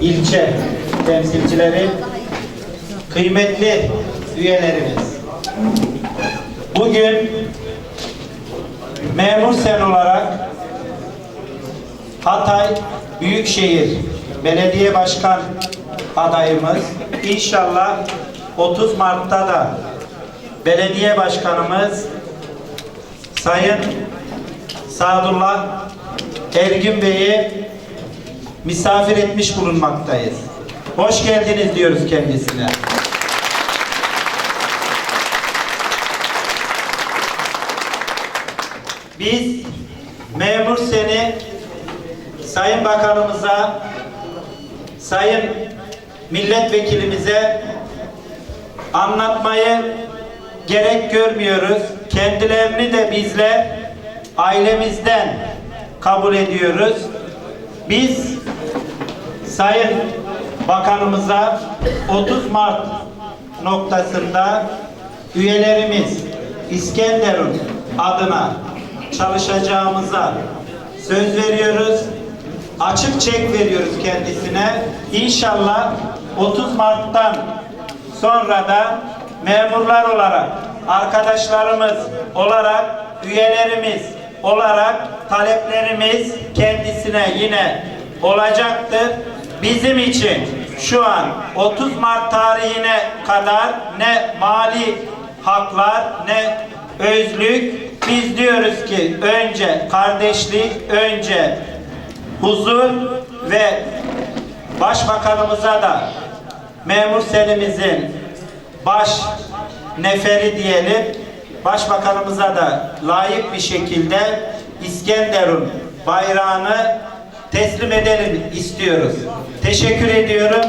ilçe temsilcileri, kıymetli üyelerimiz. Bugün memur sen olarak Hatay Büyükşehir Belediye Başkan adayımız inşallah 30 Mart'ta da belediye başkanımız Sayın Sadullah Ergün Bey'i misafir etmiş bulunmaktayız. Hoş geldiniz diyoruz kendisine. Biz memur seni Sayın Bakanımıza, Sayın Milletvekilimize anlatmayı gerek görmüyoruz. Kendilerini de bizler ailemizden kabul ediyoruz. Biz Sayın Bakanımıza 30 Mart noktasında üyelerimiz İskenderun adına çalışacağımıza söz veriyoruz. Açık çek veriyoruz kendisine. İnşallah 30 Mart'tan sonra da memurlar olarak, arkadaşlarımız olarak, üyelerimiz olarak taleplerimiz kendisine yine olacaktır. Bizim için şu an 30 Mart tarihine kadar ne mali haklar ne özlük biz diyoruz ki önce kardeşlik, önce huzur ve başbakanımıza da memur selimizin baş neferi diyelim başbakanımıza da layık bir şekilde İskenderun bayrağını teslim edelim istiyoruz. Teşekkür ediyorum.